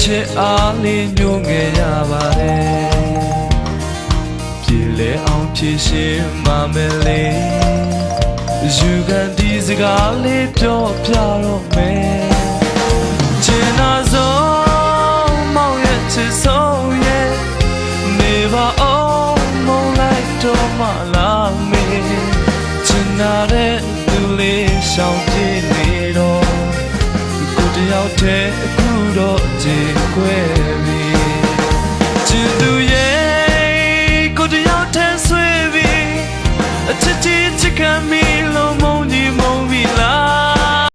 ချစ်အားလေးညှို့ငယ်ရပါတယ်ပြည်လဲအောင်ဖြည့်ရှင်ပါမယ်လေယူကန်ဒီစကားလေးပြောပြတော့မယ်ချင်နာဆုံးမောင်ရဲ့ချစ်ဆုံးရဲ့နေပါအောင်မုန်းလိုက်တော့မလားမေချင်နာတဲ့သူလေးရှောင် ထဲအခုတော့ကြေခွဲပြီချစ်သူရဲ့ကိုတယောက်ထဲဆွေးပြီအချစ်ချစ်ချစ်ခံမိ